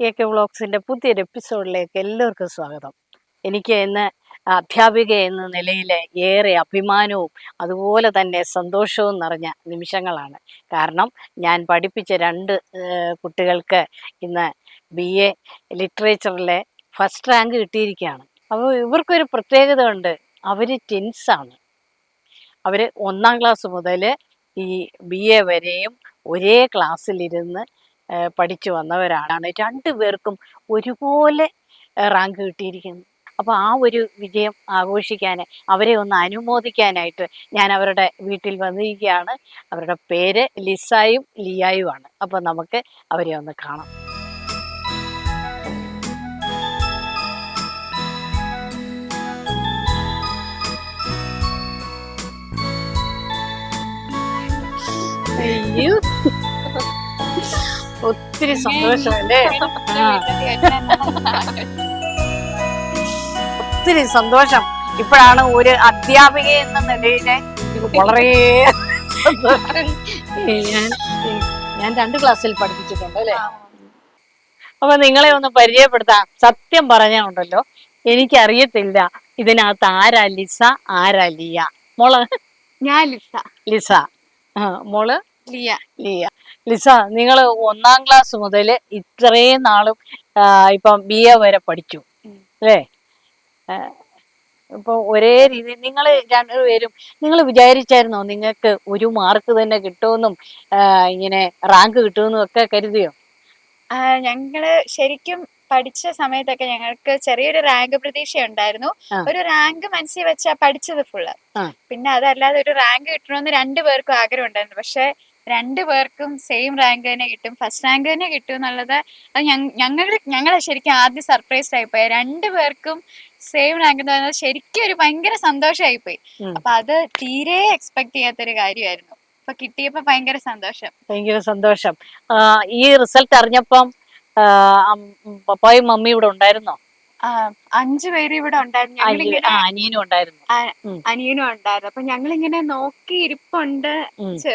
A K വ്ളോഗ്സിന്റെ പുതിയൊരു എപ്പിസോഡിലേക്ക് എല്ലാവർക്കും സ്വാഗതം. എനിക്ക് ഇന്ന് അധ്യാപിക എന്ന നിലയിൽ ഏറെ അഭിമാനവും അതുപോലെ തന്നെ സന്തോഷവും നിറഞ്ഞ നിമിഷങ്ങളാണ്. കാരണം ഞാൻ പഠിപ്പിച്ച രണ്ട് കുട്ടികൾക്ക് ഇന്ന് ബി എ ലിറ്ററേച്ചറിലെ ഫസ്റ്റ് റാങ്ക് കിട്ടിയിരിക്കുകയാണ്. അപ്പോൾ ഇവർക്കൊരു പ്രത്യേകത ഉണ്ട്. അവർ ടെൻസാണ് അവർ ഒന്നാം ക്ലാസ് മുതൽ ഈ ബി എ വരെയും ഒരേ ക്ലാസ്സിലിരുന്ന് പഠിച്ചു വന്നവരാണ്. രണ്ടുപേർക്കും ഒരുപോലെ റാങ്ക് കിട്ടിയിരിക്കുന്നു. അപ്പോൾ ആ ഒരു വിജയം ആഘോഷിക്കാൻ അവരെ ഒന്ന് അനുമോദിക്കാനായിട്ട് ഞാൻ അവരുടെ വീട്ടിൽ വന്നിരിക്കുകയാണ്. അവരുടെ പേര് ലിസായും ലിയായുമാണ്. അപ്പോൾ നമുക്ക് അവരെ ഒന്ന് കാണാം. അയ്യോ. ഒത്തിരി സന്തോഷമല്ലേ? അല്ലേ ഒത്തിരി സന്തോഷം. ഇപ്പോഴാണ് ഒരു അധ്യാപിക എന്ന നിലയിൽ വളരെ ഞാൻ ഞാൻ രണ്ട് ക്ലാസ്സിൽ പഠിപ്പിച്ചിട്ടുണ്ട് അല്ലേ? അപ്പൊ നിങ്ങളെ ഒന്ന് പരിചയപ്പെടുത്താം. സത്യം പറഞ്ഞുണ്ടല്ലോ എനിക്കറിയത്തില്ല ഇതിനകത്ത് ആരാ ലിസ ആരാ ലിയ? മോൾ? ഞാൻ ലിസ. ലിസ. ആ, മോൾ? ലിയ. ലിയ. ലിസ നിങ്ങൾ ഒന്നാം ക്ലാസ് മുതൽ ഇത്രയും നാളും ഇപ്പം ബി എ വരെ പഠിച്ചു. അല്ലേ? ഇപ്പൊ ഒരേ രീതി നിങ്ങൾ രണ്ടുപേരും നിങ്ങൾ വിചാരിച്ചായിരുന്നോ നിങ്ങൾക്ക് ഒരു മാർക്ക് തന്നെ കിട്ടുമെന്നും ഇങ്ങനെ റാങ്ക് കിട്ടുമെന്നും ഒക്കെ കരുതിയോ? ഞങ്ങൾ ശരിക്കും പഠിച്ച സമയത്തൊക്കെ ഞങ്ങൾക്ക് ചെറിയൊരു റാങ്ക് പ്രതീക്ഷ ഉണ്ടായിരുന്നു ഒരു റാങ്ക് മനസ്സിൽ വെച്ചാ പഠിച്ചത് ഫുള്ള് പിന്നെ അതല്ലാതെ ഒരു റാങ്ക് കിട്ടണമെന്ന് രണ്ടു പേർക്കും ആഗ്രഹം ഉണ്ടായിരുന്നു പക്ഷെ രണ്ടു പേർക്കും സെയിം റാങ്ക് തന്നെ കിട്ടും. ഫസ്റ്റ് റാങ്ക് തന്നെ കിട്ടും എന്നുള്ളത് അത് ഞങ്ങൾ ഞങ്ങളെ ശരിക്കും ആദ്യം സർപ്രൈസ്ഡ് ആയിപ്പോയി. രണ്ടു പേർക്കും സെയിം റാങ്ക് എന്ന് പറയുന്നത് ശരിക്കും ഒരു ഭയങ്കര സന്തോഷമായിപ്പോയി. അപ്പൊ അത് തീരെ എക്സ്പെക്ട് ചെയ്യാത്തൊരു കാര്യമായിരുന്നു. അപ്പൊ കിട്ടിയപ്പോ ഭയങ്കര സന്തോഷം. ഭയങ്കര സന്തോഷം. ഈ റിസൾട്ട് അറിഞ്ഞപ്പം പപ്പായും മമ്മിയും ഇവിടെ ഉണ്ടായിരുന്നോ? അഞ്ചു പേര് ഇവിടെ ഉണ്ടായിരുന്നു. അനിയ- ഞങ്ങളിങ്ങനെ അനിയനും ഉണ്ടായിരുന്നു. അനിയനും ഉണ്ടായിരുന്നു. അപ്പൊ ഞങ്ങൾ ഇങ്ങനെ നോക്കി ഇരിപ്പുണ്ട്.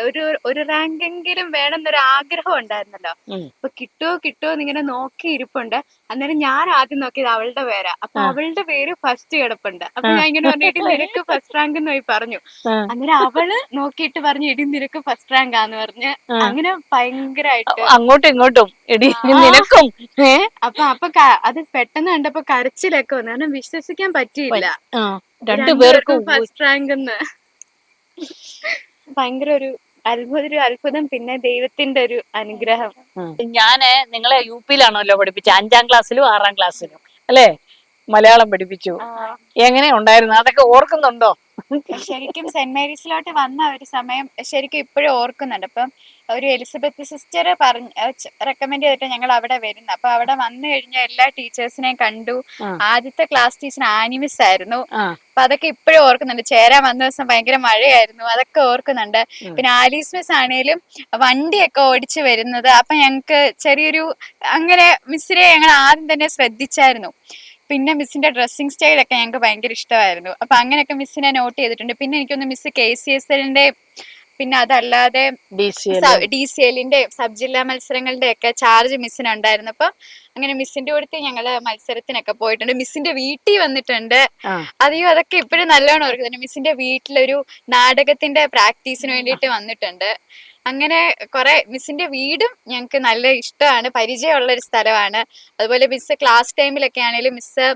ഒരു ഒരു റാങ്കെങ്കിലും വേണം വേണമെന്നൊരു ആഗ്രഹം ഉണ്ടായിരുന്നല്ലോ. അപ്പൊ കിട്ടുമോ കിട്ടുമോ ഇങ്ങനെ നോക്കി ഇരിപ്പുണ്ട്. അന്നേരം ഞാൻ ആദ്യം നോക്കിയത് അവളുടെ പേരാ. അപ്പൊ അവളുടെ പേര് ഫസ്റ്റ് കിടപ്പുണ്ട്. അപ്പൊ ഞാൻ ഇങ്ങനെ പറഞ്ഞിട്ട് നിനക്ക് ഫസ്റ്റ് റാങ്ക് എന്ന് പോയി പറഞ്ഞു. അന്നേരം അവൾ നോക്കിയിട്ട് പറഞ്ഞു ഇടി നിനക്ക് ഫസ്റ്റ് റാങ്ക് ആന്ന് പറഞ്ഞ്. അങ്ങനെ ഭയങ്കരമായിട്ട് അങ്ങോട്ടും ഇങ്ങോട്ടും എടി നിനക്കും അപ്പൊ അപ്പൊ അത് പെട്ടെന്ന് കണ്ടപ്പോ കരച്ചിലൊക്കെ വന്നു കാരണം വിശ്വസിക്കാൻ പറ്റിയില്ല. രണ്ടുപേർക്കും ഫസ്റ്റ് റാങ്ക് എന്ന്. ഭയങ്കര ഒരു അത്ഭുത ഒരു അത്ഭുതം പിന്നെ ദൈവത്തിന്റെ ഒരു അനുഗ്രഹം. ഞാൻ നിങ്ങളെ യു പിയിലാണല്ലോ പഠിപ്പിച്ച. അഞ്ചാം ക്ലാസ്സിലും ആറാം ക്ലാസ്സിലും. അല്ലേ? മലയാളം പഠിപ്പിച്ചു. എങ്ങനെ ഉണ്ടായിരുന്നു? അതൊക്കെ ഓർക്കുന്നുണ്ടോ? ശരിക്കും സെന്റ് മേരീസിലോട്ട് വന്ന ഒരു സമയം ശരിക്കും ഇപ്പോഴും ഓർക്കുന്നുണ്ട്. അപ്പം ഒരു എലിസബത്ത് സിസ്റ്റർ പറഞ്ഞ റെക്കമെൻഡ് ചെയ്തിട്ട് ഞങ്ങൾ അവിടെ വരുന്നത് അപ്പൊ അവിടെ വന്നു കഴിഞ്ഞ എല്ലാ ടീച്ചേഴ്സിനെയും കണ്ടു. ആദ്യത്തെ ക്ലാസ് ടീച്ചർ ആനിമിസ് ആയിരുന്നു. അപ്പൊ അതൊക്കെ ഇപ്പോഴും ഓർക്കുന്നുണ്ട്. ചേരാൻ വന്ന ദിവസം ഭയങ്കര മഴയായിരുന്നു. അതൊക്കെ ഓർക്കുന്നുണ്ട്. പിന്നെ ആലീസ് മിസ് ആണേലും വണ്ടിയൊക്കെ ഓടിച്ചു വരുന്നത്. അപ്പൊ ഞങ്ങക്ക് ചെറിയൊരു അങ്ങനെ മിസ്സിനെ ഞങ്ങൾ ആദ്യം തന്നെ ശ്രദ്ധിച്ചായിരുന്നു. പിന്നെ മിസ്സിന്റെ ഡ്രസ്സിങ് സ്റ്റൈലൊക്കെ ഞങ്ങൾക്ക് ഭയങ്കര ഇഷ്ടമായിരുന്നു. അപ്പൊ അങ്ങനെയൊക്കെ മിസ്സിനെ നോട്ട് ചെയ്തിട്ടുണ്ട്. പിന്നെ എനിക്കൊന്ന് മിസ് കെ സി എസ് എല്ലിന്റെ പിന്നെ അതല്ലാതെ ഡി സി എല്ലിന്റെ സബ് ജില്ലാ മത്സരങ്ങളുടെ ഒക്കെ ചാർജ് മിസ്സിന് ഉണ്ടായിരുന്നു അപ്പൊ അങ്ങനെ മിസ്സിന്റെ അടുത്ത് ഞങ്ങൾ മത്സരത്തിനൊക്കെ പോയിട്ടുണ്ട്. മിസ്സിന്റെ വീട്ടിൽ വന്നിട്ടുണ്ട്. അതെയോ അതൊക്കെ ഇപ്പോഴും നല്ലോണം ഓർക്കുന്നുണ്ട്. മിസ്സിന്റെ വീട്ടിലൊരു നാടകത്തിന്റെ പ്രാക്ടീസിന് വേണ്ടിയിട്ട് വന്നിട്ടുണ്ട്. അങ്ങനെ കുറെ മിസ്സിന്റെ വീടും ഞങ്ങൾക്ക് നല്ല ഇഷ്ടമാണ്. പരിചയമുള്ള ഒരു സ്ഥലമാണ്. അതുപോലെ മിസ് ക്ലാസ് ടൈമിലൊക്കെ ആണെങ്കിലും മിസ്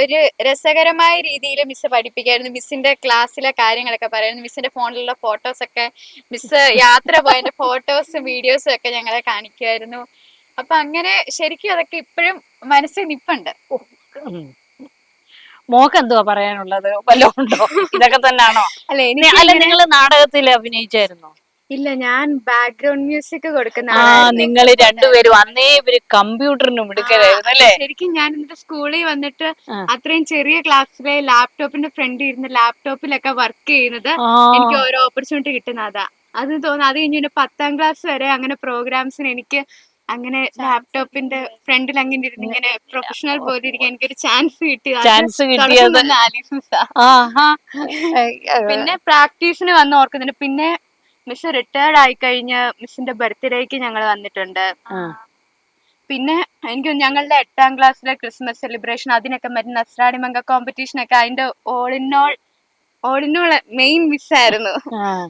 ഒരു രസകരമായ രീതിയിൽ മിസ് പഠിപ്പിക്കായിരുന്നു. മിസ്സിന്റെ ക്ലാസ്സിലെ കാര്യങ്ങളൊക്കെ പറയുന്നു. മിസ്സിന്റെ ഫോണിലുള്ള ഫോട്ടോസ് ഒക്കെ മിസ് യാത്ര പോയതിന്റെ ഫോട്ടോസും വീഡിയോസും ഒക്കെ ഞങ്ങളെ കാണിക്കുമായിരുന്നു അപ്പൊ അങ്ങനെ ശരിക്കും അതൊക്കെ ഇപ്പോഴും മനസ്സിൽ നിപ്പുണ്ട്. മോക്ക് എന്തുവാ പറയാനുള്ളത്? വല്ലതും ഉണ്ടോ? ഇതൊക്കെ തന്നെയാണോ അല്ല അല്ല നിങ്ങൾ നാടകത്തിൽ അഭിനയിച്ചായിരുന്നോ? ഇല്ല ഞാൻ ബാക്ക്ഗ്രൗണ്ട് മ്യൂസിക് കൊടുക്കുന്ന ആ. നിങ്ങൾ രണ്ടുപേരും അന്നേ ഇവർ കമ്പ്യൂട്ടറിനും എടുക്കലായിരുന്നു അല്ലേ? ശരിക്കും ഞാൻ എന്റെ സ്കൂളിൽ വന്നിട്ട് അത്രയും ചെറിയ ക്ലാസ്സിലെ ലാപ്ടോപ്പിന്റെ ഫ്രണ്ട് ഇരുന്ന് ലാപ്ടോപ്പിലൊക്കെ വർക്ക് ചെയ്യുന്നത് എനിക്ക് ഓരോ ഓപ്പർച്യൂണിറ്റി കിട്ടുന്ന അതാ. അത് തോന്നുന്നു അത് കഴിഞ്ഞ് പത്താം ക്ലാസ് വരെ അങ്ങനെ പ്രോഗ്രാംസിന് എനിക്ക് അങ്ങനെ ലാപ്ടോപ്പിന്റെ ഫ്രണ്ടിൽ അങ്ങനെ ഇരുന്ന് ഇങ്ങനെ പ്രൊഫഷണൽ പോലെ ഇരിക്കാൻ എനിക്കൊരു ചാൻസ് കിട്ടി. ചാൻസ് കിട്ടിയത്. പിന്നെ പ്രാക്ടീസിന് വന്ന് ഓർക്കുന്നുണ്ട്. പിന്നെ മിസ് റിട്ടയർഡ് ആയി കഴിഞ്ഞ് മിസ്സിന്റെ ബർത്ത്ഡേക്ക് ഞങ്ങൾ വന്നിട്ടുണ്ട്. പിന്നെ എനിക്ക് ഞങ്ങളുടെ എട്ടാം ക്ലാസ്സിലെ ക്രിസ്മസ് സെലിബ്രേഷൻ അതിനൊക്കെ മറ്റേ നസ്രാണി മംഗ കോമ്പറ്റീഷൻ ഒക്കെ അതിന്റെ ഓളിനോൾ ഓളിനോൾ മെയിൻ മിസ് ആയിരുന്നു.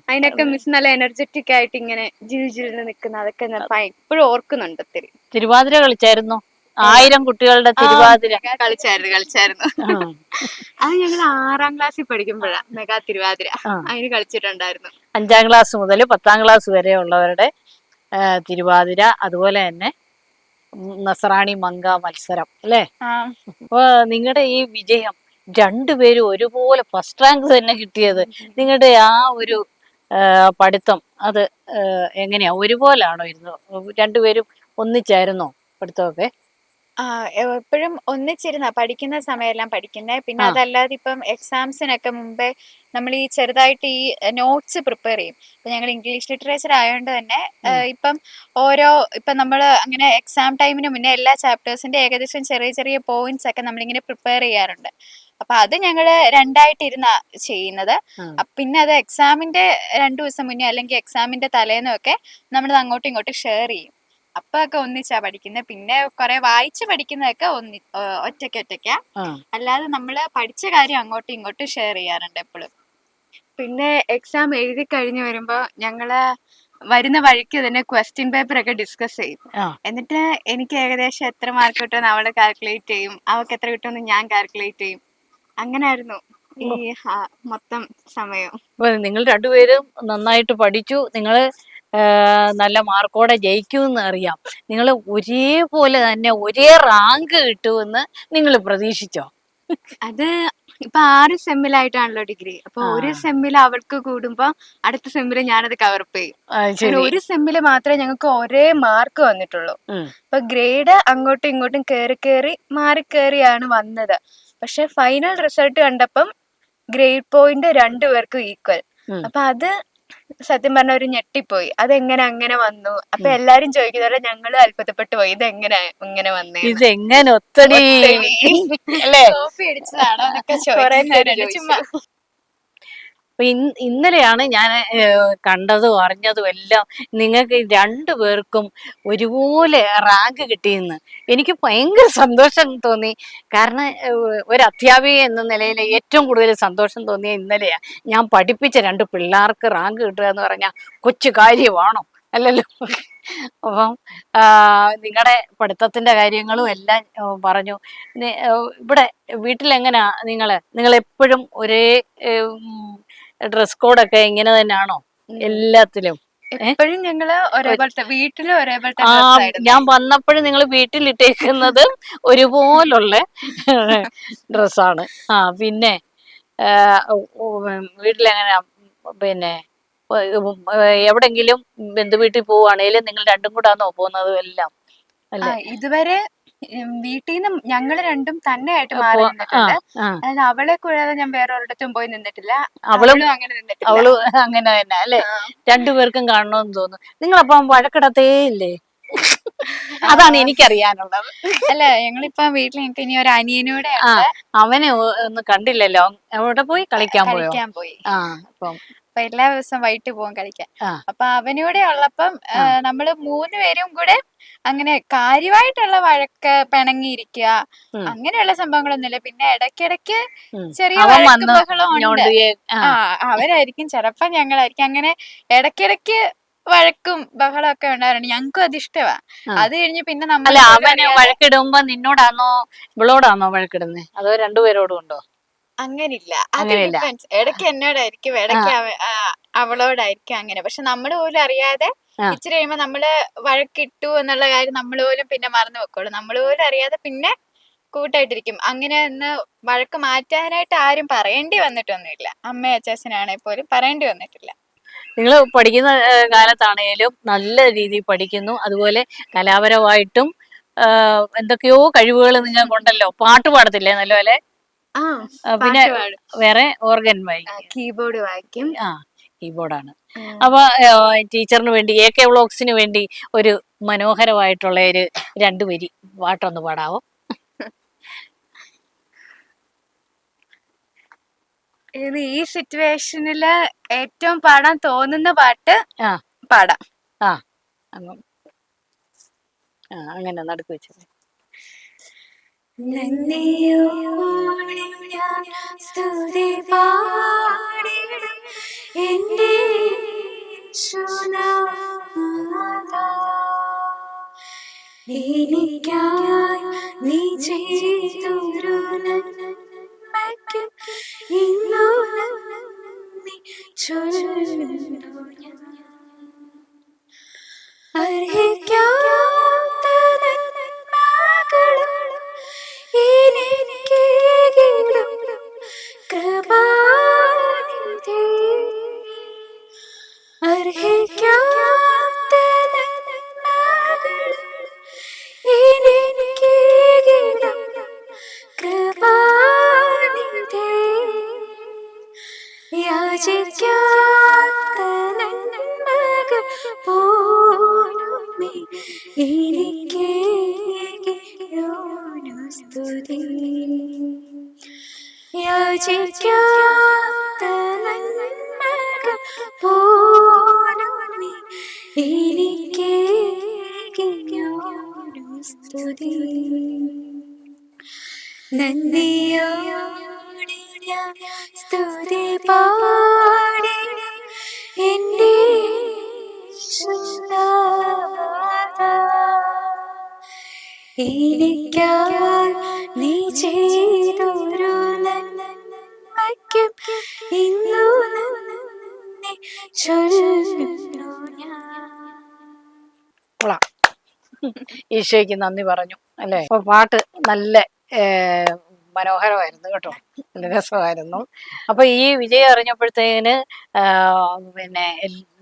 അതിനൊക്കെ മിസ് നല്ല എനർജറ്റിക് ആയിട്ട് ഇങ്ങനെ ജിൽ ജിൽ നിൽക്കുന്ന അതൊക്കെ ഞാൻ ഇപ്പോഴും ഓർക്കുന്നുണ്ട് ഒത്തിരി. തിരുവാതിര കളിച്ചായിരുന്നു. ആയിരം കുട്ടികളുടെ തിരുവാതിര. കളിച്ചായിരുന്നു കളിച്ചായിരുന്നു. അത് ഞങ്ങൾ ആറാം ക്ലാസ്സിൽ പഠിക്കുമ്പോഴാണ് മെഗാ തിരുവാതിര. ആ. അതിന് കളിച്ചിട്ടുണ്ടായിരുന്നു. അഞ്ചാം ക്ലാസ് മുതൽ പത്താം ക്ലാസ് വരെ ഉള്ളവരുടെ തിരുവാതിര അതുപോലെ തന്നെ നസറാണി മങ്ക മത്സരം അല്ലേ? അപ്പൊ നിങ്ങളുടെ ഈ വിജയം രണ്ടുപേരും ഒരുപോലെ ഫസ്റ്റ് റാങ്ക് തന്നെ കിട്ടിയത് നിങ്ങളുടെ ആ ഒരു പഠിത്തം അത് എങ്ങനെയാ എങ്ങനെയാ? ഒരുപോലാണോ ഇരുന്നു രണ്ടുപേരും ഒന്നിച്ചായിരുന്നോ പഠിത്തമൊക്കെ? ആ എപ്പോഴും ഒന്നിച്ചിരുന്ന പഠിക്കുന്ന സമയമെല്ലാം പഠിക്കുന്നത് പിന്നെ ആ. അതല്ലാതെ ഇപ്പം എക്സാംസിനൊക്കെ മുമ്പേ നമ്മൾ ഈ ചെറുതായിട്ട് ഈ നോട്ട്സ് പ്രിപ്പയർ ചെയ്യും. ഇപ്പൊ ഞങ്ങൾ ഇംഗ്ലീഷ് ലിറ്ററേച്ചർ ആയതുകൊണ്ട് തന്നെ ആ, ഇപ്പം ഓരോ ഇപ്പം നമ്മൾ അങ്ങനെ എക്സാം ടൈമിന് മുന്നേ എല്ലാ ചാപ്റ്റേഴ്സിന്റെ ഏകദേശം ചെറിയ ചെറിയ പോയിന്റ്സ് ഒക്കെ നമ്മളിങ്ങനെ പ്രിപ്പയർ ചെയ്യാറുണ്ട്. അപ്പൊ അത് ഞങ്ങൾ രണ്ടായിട്ടിരുന്ന ചെയ്യുന്നത്. ആ. അപ്പൊ പിന്നെ അത് എക്സാമിന്റെ രണ്ടു ദിവസം മുന്നേ അല്ലെങ്കിൽ എക്സാമിന്റെ തലേന്നൊക്കെ നമ്മൾ അങ്ങോട്ടും ഇങ്ങോട്ടും ഷെയർ ചെയ്യും. അപ്പൊ ഒക്കെ ഒന്നിച്ചാ പഠിക്കുന്നത് പിന്നെ കുറെ വായിച്ച് പഠിക്കുന്നതൊക്കെ ഒന്നി ഒറ്റയ്ക്ക് ഒറ്റയ്ക്കാ. അല്ലാതെ നമ്മൾ പഠിച്ച കാര്യം അങ്ങോട്ടും ഇങ്ങോട്ടും ഷെയർ ചെയ്യാറുണ്ട് എപ്പോഴും പിന്നെ എക്സാം എഴുതി കഴിഞ്ഞു വരുമ്പോ ഞങ്ങൾ വരുന്ന വഴിക്ക് തന്നെ ക്വസ്റ്റ്യൻ പേപ്പർ ഒക്കെ ഡിസ്കസ് ചെയ്യും. എന്നിട്ട് എനിക്ക് ഏകദേശം എത്ര മാർക്ക് കിട്ടുമെന്ന് അവൾ കാൽക്കുലേറ്റ് ചെയ്യും. അവൾക്ക് എത്ര കിട്ടുമെന്ന് ഞാൻ കാൽക്കുലേറ്റ് ചെയ്യും. അങ്ങനായിരുന്നു ഈ മൊത്തം സമയം. നിങ്ങൾ രണ്ടുപേരും നന്നായിട്ട് പഠിച്ചു. നിങ്ങൾ നല്ല മാർക്കോടെ ജയിക്കുമെന്ന് അറിയാം. നിങ്ങൾ ഒരേപോലെ തന്നെ ഒരേ റാങ്ക് കിട്ടുമെന്ന് നിങ്ങൾ പ്രതീക്ഷിച്ചോ? അത് ഇപ്പൊ ആറ് സെമ്മിലായിട്ടാണല്ലോ ഡിഗ്രി. അപ്പൊ ഒരു സെമ്മിൽ അവൾക്ക് കൂടുമ്പോ അടുത്ത സെമ്മിൽ ഞാനത് കവർപ്പ് ചെയ്യും. ഒരു സെമ്മിൽ മാത്രമേ ഞങ്ങൾക്ക് ഒരേ മാർക്ക് വന്നിട്ടുള്ളൂ. അപ്പൊ ഗ്രേഡ് അങ്ങോട്ടും ഇങ്ങോട്ടും കേറി കേറി മാറി കേറിയാണ് വന്നത്. പക്ഷെ ഫൈനൽ റിസൾട്ട് കണ്ടപ്പം ഗ്രേഡ് പോയിന്റ് രണ്ടുപേർക്കും ഈക്വൽ. അപ്പൊ അത് സത്യം പറഞ്ഞ ഒരു ഞെട്ടിപ്പോയി. അതെങ്ങനെ അങ്ങനെ വന്നു? അപ്പൊ എല്ലാരും ചോദിക്കുന്നവരെ ഞങ്ങളും അത്ഭുതപ്പെട്ടു പോയി. ഇതെങ്ങനെ ഇങ്ങനെ വന്നേ ഇതെങ്ങനെ ഒത്തടി? അല്ലേ? കോപ്പി അടിച്ചതാണോ? എന്നൊക്കെ അപ്പൊ ഇന്ന് ഇന്നലെയാണ് ഞാൻ കണ്ടതും അറിഞ്ഞതും എല്ലാം നിങ്ങൾക്ക് രണ്ടു പേർക്കും ഒരുപോലെ റാങ്ക് കിട്ടിയെന്ന്. എനിക്ക് ഭയങ്കര സന്തോഷം തോന്നി. കാരണം ഒരു അധ്യാപിക എന്ന നിലയിൽ ഏറ്റവും കൂടുതൽ സന്തോഷം തോന്നിയ ഇന്നലെയാ. ഞാൻ പഠിപ്പിച്ച രണ്ട് പിള്ളേർക്ക് റാങ്ക് കിട്ടുക എന്ന് പറഞ്ഞാൽ കൊച്ചു കാര്യമാണോ? അല്ലല്ലോ. അപ്പം നിങ്ങളുടെ പഠിത്തത്തിന്റെ കാര്യങ്ങളും എല്ലാം പറഞ്ഞു. ഇവിടെ വീട്ടിലെങ്ങനെയാ നിങ്ങൾ? നിങ്ങൾ എപ്പോഴും ഒരേ ഡ്രസ് കോഡൊക്കെ ഇങ്ങനെ തന്നെയാണോ എല്ലാത്തിലും? എപ്പോഴും ഞങ്ങൾ ഒരേപോലത്തെ വീട്ടിലും ഒരേപോലത്തെ ആ ഞാൻ വന്നപ്പോഴും നിങ്ങൾ വീട്ടിലിട്ടേക്കുന്നത് ഒരുപോലുള്ള ഡ്രസ്സാണ് ആ പിന്നെ വീട്ടിലെങ്ങനെയാ പിന്നെ എവിടെങ്കിലും ബന്ധു വീട്ടിൽ പോവുകയാണെങ്കിലും നിങ്ങൾ രണ്ടും കൂടാന്നോ പോകുന്നത് എല്ലാം? ഇതുവരെ വീട്ടിൽ നിന്ന് ഞങ്ങൾ രണ്ടും തന്നെയായിട്ട് മാറി നിന്നിട്ടുണ്ട്. അതായത് അവളെ കൂടാതെ ഞാൻ വേറൊരിടത്തും പോയി നിന്നിട്ടില്ല. അവളും അങ്ങനെ നിന്നിട്ടില്ല. അവൾ അങ്ങനെ തന്നെ അല്ലെ? രണ്ടുപേർക്കും കാണണമെന്ന് തോന്നുന്നു. നിങ്ങൾ നിങ്ങളപ്പം വഴക്കിടത്തേ ഇല്ലേ? അതാണ് എനിക്കറിയാനുള്ളത്. അല്ല ഞങ്ങളിപ്പോ വീട്ടിൽ ഞങ്ങൾക്ക് ഇനി ഒരു അനിയനൂടെ അവനെ ഒന്ന് കണ്ടില്ലല്ലോ. അവിടെ പോയി കളിക്കാൻ പോയോ? കളിക്കാൻ പോയി. ആ അപ്പം അപ്പൊ എല്ലാ ദിവസവും വൈകിട്ട് പോകും കളിക്കാൻ. അപ്പൊ അവനൂടെ ഉള്ളപ്പം. നമ്മൾ മൂന്ന് പേരും കൂടെ അങ്ങനെ കാര്യമായിട്ടുള്ള വഴക്ക് പിണങ്ങിയിരിക്കുക. അങ്ങനെയുള്ള സംഭവങ്ങളൊന്നുമില്ല. പിന്നെ ഇടയ്ക്കിടയ്ക്ക് ചെറിയ ഉണ്ട്. ആ, അവരായിരിക്കും. ചിലപ്പോ ഞങ്ങളായിരിക്കും. അങ്ങനെ ഇടയ്ക്കിടയ്ക്ക് വഴക്കും ബഹളം ഒക്കെ ഉണ്ടായിരുന്നു ഞങ്ങൾക്കും അത് ഇഷ്ടമാ. അത് കഴിഞ്ഞ് പിന്നെ നമ്മൾ അവന് വഴക്കിടുമ്പോ നിന്നോടാണോ ഇവളോടാണോ വഴക്കിടുന്നത് അതോ രണ്ടുപേരോടും ഉണ്ടോ? അങ്ങനില്ല. അങ്ങനെയില്ല. ഇടയ്ക്ക് എന്നോടായിരിക്കും ഇടയ്ക്ക് അവളോടായിരിക്കും അങ്ങനെ. പക്ഷെ നമ്മൾ പോലും അറിയാതെ. ഇച്ചിരി കഴിയുമ്പോ നമ്മൾ വഴക്കിട്ടു എന്നുള്ള കാര്യം നമ്മൾ പോലും പിന്നെ മറന്നു വെക്കുള്ളൂ. നമ്മൾ പോലും അറിയാതെ പിന്നെ കൂട്ടായിട്ടിരിക്കും. അങ്ങനെ ഒന്ന് വഴക്ക് മാറ്റാനായിട്ട് ആരും പറയേണ്ടി വന്നിട്ടൊന്നുമില്ല. അമ്മ അച്ചാച്ചനാണെ പോലും പറയേണ്ടി വന്നിട്ടില്ല. നിങ്ങൾ പഠിക്കുന്ന കാലത്താണേലും നല്ല രീതിയിൽ പഠിക്കുന്നു. അതുപോലെ കലാപരമായിട്ടും എന്തൊക്കെയോ കഴിവുകൾ നിങ്ങൾക്കുണ്ടല്ലോ. പാട്ട് പാടത്തില്ലേ നല്ലപോലെ? പിന്നെ വേറെ ഓർഗൻ വായിക്കും. കീബോർഡ് വായിക്കും. ആ കീബോർഡാണ്. അപ്പൊ ടീച്ചറിന് വേണ്ടി എ കെ വ്ളോഗ്സിന് വേണ്ടി ഒരു മനോഹരമായിട്ടുള്ള ഒരു രണ്ടു വരി പാട്ടൊന്ന് പാടാവോ? ഇത് ഈ സിറ്റുവേഷനിൽ ഏറ്റവും പാടാൻ തോന്നുന്ന പാട്ട്. പാടാം. ആ, അങ്ങനെ നടുക്ക് നന്ദിയോടെ. എനിക്കായി നീ ചെയ്തൊരു നന്മയ്ക്കും യാചിക്കാത്ത നന്മകൾ പോലും നീ എനിക്കേകിയോനു സ്തുതി. യാചിക്കാത്ത നന്മകൾ പോലും നീ എനിക്കേകിയോനു സ്തുതി. നന്ദിയോടെ ഞാൻ സ്തുതി പാടി എന്റെ ഈശോയ്ക്ക് നന്ദി പറഞ്ഞു അല്ലേ? അപ്പൊ പാട്ട് നല്ല മനോഹരമായിരുന്നു കേട്ടോ. നല്ല രസമായിരുന്നു. അപ്പൊ ഈ വിജയം അറിഞ്ഞപ്പോഴത്തേന് പിന്നെ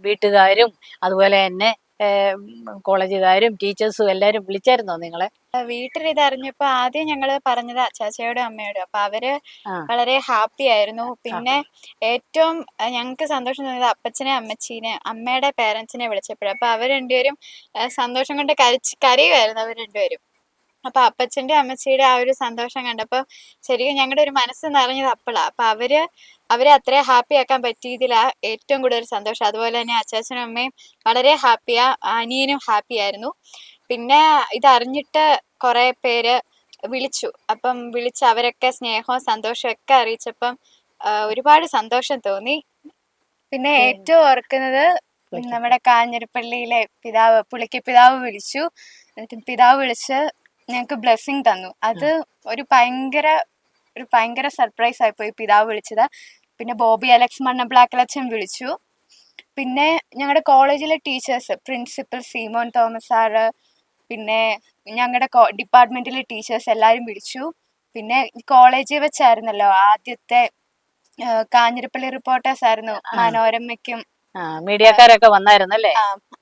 വീട്ടുകാരും അതുപോലെ തന്നെ കോളേജുകാരും ടീച്ചേഴ്സും എല്ലാരും വിളിച്ചായിരുന്നോ നിങ്ങളെ? വീട്ടിൽ ഇത് അറിഞ്ഞപ്പോ ആദ്യം ഞങ്ങൾ പറഞ്ഞത് അച്ചാച്ചയോടും അമ്മയോടും. അപ്പൊ അവർ വളരെ ഹാപ്പി ആയിരുന്നു. പിന്നെ ഏറ്റവും ഞങ്ങൾക്ക് സന്തോഷം തോന്നിയത് അപ്പച്ചനെ അമ്മച്ചീനെ അമ്മയുടെ പേരൻസിനെ വിളിച്ചപ്പോഴും. അപ്പൊ അവർ രണ്ടുപേരും സന്തോഷം കൊണ്ട് കരച്ച് കരയുമായിരുന്നു അവർ രണ്ടുപേരും. അപ്പൊ അപ്പച്ചന്റെ അമ്മച്ചിയുടെ ആ ഒരു സന്തോഷം കണ്ടപ്പോ ശരിക്കും ഞങ്ങളുടെ ഒരു മനസ്സ് നിറഞ്ഞത് അപ്പളാ. അപ്പൊ അവർ അവരെ അത്ര ഹാപ്പി ആക്കാൻ പറ്റിയതിലാ ഏറ്റവും കൂടുതൽ സന്തോഷം. അതുപോലെ തന്നെ അച്ചാച്ചനും അമ്മയും വളരെ ഹാപ്പിയാ അനിയനും ഹാപ്പി ആയിരുന്നു. പിന്നെ ഇത് അറിഞ്ഞിട്ട് കുറെ പേര് വിളിച്ചു. അപ്പം വിളിച്ച് അവരൊക്കെ സ്നേഹവും സന്തോഷവും ഒക്കെ അറിയിച്ചപ്പം ഒരുപാട് സന്തോഷം തോന്നി. പിന്നെ ഏറ്റവും ഓർക്കുന്നത് നമ്മുടെ കാഞ്ഞിരപ്പള്ളിയിലെ പിതാവ് പുളിക്ക് പിതാവ് വിളിച്ചു. എന്നിട്ട് പിതാവ് വിളിച്ച് ഞങ്ങൾക്ക് ബ്ലെസ്സിങ് തന്നു. അത് ഒരു ഭയങ്കര ഒരു ഭയങ്കര സർപ്രൈസ് ആയിപ്പോയി പിതാവ് വിളിച്ചത്. പിന്നെ ബോബി അലക്സ് മണ്ണ ബ്ലാക്കലച്ചൻ വിളിച്ചു. പിന്നെ ഞങ്ങളുടെ കോളേജിലെ teachers principal Seemon Thomas sir പിന്നെ ഞങ്ങളുടെ ഡിപ്പാർട്ട്മെന്റിലെ ടീച്ചേഴ്സ് എല്ലാവരും വിളിച്ചു. പിന്നെ കോളേജിൽ വെച്ചായിരുന്നല്ലോ ആദ്യത്തെ കാഞ്ഞിരപ്പള്ളി റിപ്പോർട്ടേഴ്സ് ആയിരുന്നു മനോരമയ്ക്കും മീഡിയക്കാരൊക്കെ വന്നായിരുന്നല്ലേ?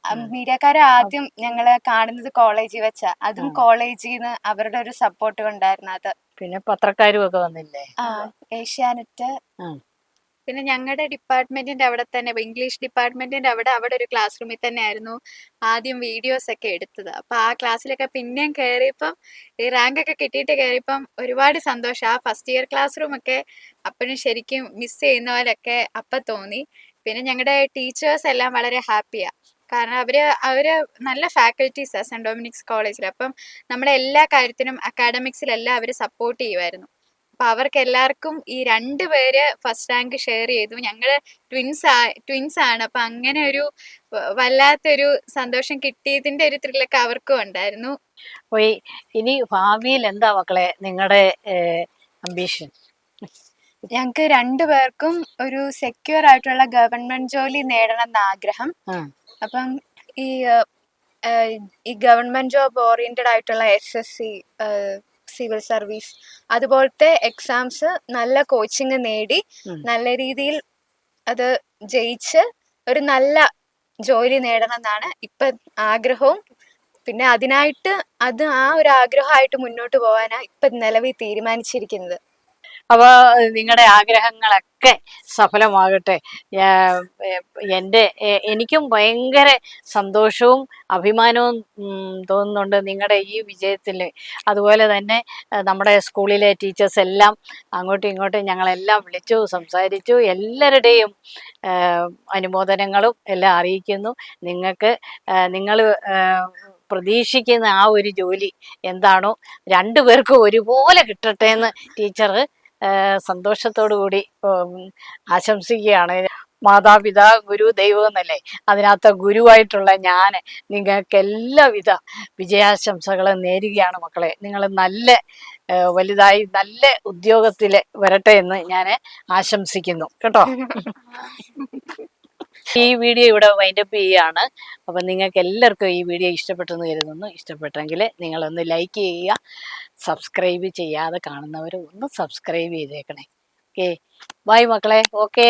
അല്ലേ മീഡിയക്കാരെ ആദ്യം ഞങ്ങൾ കാണുന്നത് കോളേജിൽ വെച്ചാ. അതും കോളേജിൽ നിന്ന് അവരുടെ ഒരു സപ്പോർട്ട് ഉണ്ടായിരുന്നു അത്. പിന്നെ പത്രക്കാരും ഒക്കെ വന്നില്ലേ? ആ ഏഷ്യാനെറ്റ്. പിന്നെ ഞങ്ങളുടെ ഡിപ്പാർട്ട്മെന്റിന്റെ അവിടെ തന്നെ ഇംഗ്ലീഷ് ഡിപ്പാർട്ട്മെന്റിന്റെ അവിടെ അവിടെ ഒരു ക്ലാസ് റൂമിൽ തന്നെ ആയിരുന്നു ആദ്യം വീഡിയോസ് ഒക്കെ എടുത്തത്. അപ്പൊ ആ ക്ലാസ്സിലൊക്കെ പിന്നെയും കയറിയപ്പം ഈ റാങ്ക് ഒക്കെ കിട്ടിയിട്ട് കയറിയപ്പം ഒരുപാട് സന്തോഷം. ആ ഫസ്റ്റ് ഇയർ ക്ലാസ് റൂം ഒക്കെ അപ്പോഴും ശരിക്കും മിസ് ചെയ്യുന്ന പോലെയൊക്കെ അപ്പൊ തോന്നി. പിന്നെ ഞങ്ങളുടെ ടീച്ചേഴ്സ് എല്ലാം വളരെ ഹാപ്പിയാ. കാരണം അവർ അവർ നല്ല ഫാക്കൽറ്റീസ് സെന്റ് ഡൊമിനിക്സ് കോളേജിൽ അപ്പം നമ്മളെ എല്ലാ കാര്യത്തിനും അക്കാഡമിക്സിലെല്ലാം അവർ സപ്പോർട്ട് ചെയ്യുമായിരുന്നു അപ്പൊ അവർക്ക് എല്ലാവർക്കും ഈ രണ്ട് പേര് ഫസ്റ്റ് റാങ്ക് ഷെയർ ചെയ്തു. ഞങ്ങൾ ട്വിൻസ് ട്വിൻസ് ആണ്. അപ്പൊ അങ്ങനെ ഒരു വല്ലാത്തൊരു സന്തോഷം കിട്ടിയതിന്റെ ഒരു ത്രില്ലൊക്കെ അവർക്കും ഉണ്ടായിരുന്നു. ഇനി ഭാവിയിൽ എന്താ മക്കളെ നിങ്ങളുടെ അംബീഷൻ ഞങ്ങൾക്ക് രണ്ടുപേർക്കും ഒരു സെക്യൂർ ആയിട്ടുള്ള ഗവൺമെന്റ് ജോലി നേടണം എന്ന ആഗ്രഹം അപ്പം ഈ ഈ ഗവൺമെന്റ് ജോബ് ഓറിയന്റഡ് ആയിട്ടുള്ള S S C civil service അതുപോലത്തെ എക്സാംസ് നല്ല കോച്ചിങ് നേടി നല്ല രീതിയിൽ അത് ജയിച്ച് ഒരു നല്ല ജോലി നേടണം എന്നാണ് ഇപ്പൊ ആഗ്രഹവും. പിന്നെ അതിനായിട്ട് അത് ആ ഒരു ആഗ്രഹമായിട്ട് മുന്നോട്ട് പോകാനാണ് ഇപ്പൊ നിലവിൽ തീരുമാനിച്ചിരിക്കുന്നത്. അപ്പൊ നിങ്ങളുടെ ആഗ്രഹങ്ങളൊക്കെ സഫലമാകട്ടെ. എന്റെ എനിക്കും ഭയങ്കര സന്തോഷവും അഭിമാനവും തോന്നുന്നുണ്ട് നിങ്ങളുടെ ഈ വിജയത്തിൽ അതുപോലെ തന്നെ നമ്മുടെ സ്കൂളിലെ ടീച്ചേഴ്സ് എല്ലാം അങ്ങോട്ടും ഇങ്ങോട്ടും ഞങ്ങളെല്ലാം വിളിച്ചു സംസാരിച്ചു എല്ലാവരുടെയും അനുമോദനങ്ങളും എല്ലാം അറിയിക്കുന്നു. നിങ്ങൾക്ക് നിങ്ങൾ പ്രതീക്ഷിക്കുന്ന ആ ഒരു ജോലി എന്താണോ രണ്ടുപേർക്കും ഒരുപോലെ കിട്ടട്ടെ എന്ന് ടീച്ചർ സന്തോഷത്തോടു കൂടി ഉം, ആശംസിക്കുകയാണ്. മാതാപിതാ ഗുരു ദൈവം എന്നല്ലേ? അതിനകത്ത് ഗുരുവായിട്ടുള്ള ഞാൻ നിങ്ങൾക്ക് എല്ലാവിധ വിജയാശംസകളും നേരുകയാണ് മക്കളെ. നിങ്ങൾ നല്ല വലുതായി നല്ല ഉദ്യോഗത്തിൽ വരട്ടെ എന്ന് ഞാൻ ആശംസിക്കുന്നു. കേട്ടോ? ഈ വീഡിയോ ഇവിടെ വൈൻഡപ്പ് ചെയ്യുകയാണ് അപ്പം നിങ്ങൾക്ക് എല്ലാവർക്കും ഈ വീഡിയോ ഇഷ്ടപ്പെട്ടെന്ന് കരുതുന്നു. ഇഷ്ടപ്പെട്ടെങ്കിൽ നിങ്ങളൊന്ന് ലൈക്ക് ചെയ്യുക സബ്സ്ക്രൈബ് ചെയ്യാതെ കാണുന്നവർ ഒന്ന് സബ്സ്ക്രൈബ് ചെയ്തേക്കണേ. ഓക്കെ ബൈ മക്കളെ. ഓക്കേ